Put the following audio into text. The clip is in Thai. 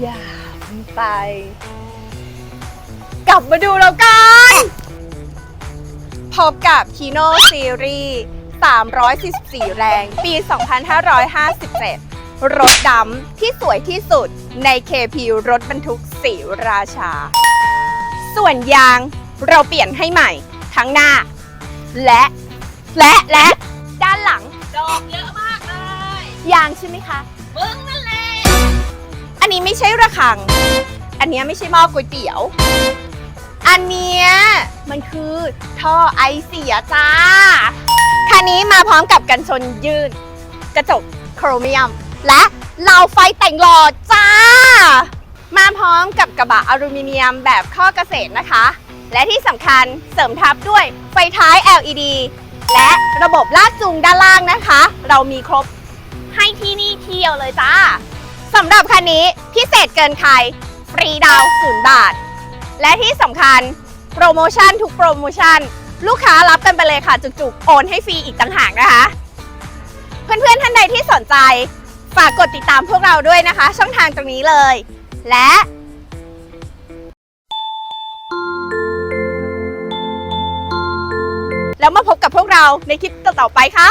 อย่าไป กลับมาดูแล้วกันพบกับคีโนซีรีส์344 แรง ปี 2557 รถดำที่สวยที่สุดใน KP รถบรรทุกสีราชา ส่วนยางเราเปลี่ยนให้ใหม่ ทั้งหน้า และ และและ ด้านหลัง ดอกเยอะมากเลย ยางใช่ไหมคะ มึงนั่ นนี้ไม่ใช่ระฆัง อันเนี้ยไม่ใช่หม้อก๋วยเตี๋ยว อันเนี้ยมันคือท่อไอเสียจ้า คันนี้มาพร้อมกับกันชนยื่นกระจกโครเมียม และเหลาไฟแต่งหลอดจ้า มาพร้อมกับกระบะอลูมิเนียมแบบข้อเกษตรนะคะ และที่สำคัญเสริมทับด้วยไฟท้าย LED และระบบลากจูงด้านล่างนะคะ เรามีครบให้ที่นี่ที่เดียวเลยจ้าสำหรับ คันนี้พิเศษเกินใคร ฟรีดาวศูนย์บาท และที่สำคัญโปรโมชั่นทุกโปรโมชั่น ลูกค้ารับกันไปเลยค่ะ จุกๆ โอนให้ฟรีอีกต่างหากนะคะ เพื่อนๆท่านใดที่สนใจ ฝากกดติดตามพวกเราด้วยนะคะ ช่องทางตรงนี้เลย และแล้วมาพบกับพวกเราในคลิปต่อๆไปค่ะ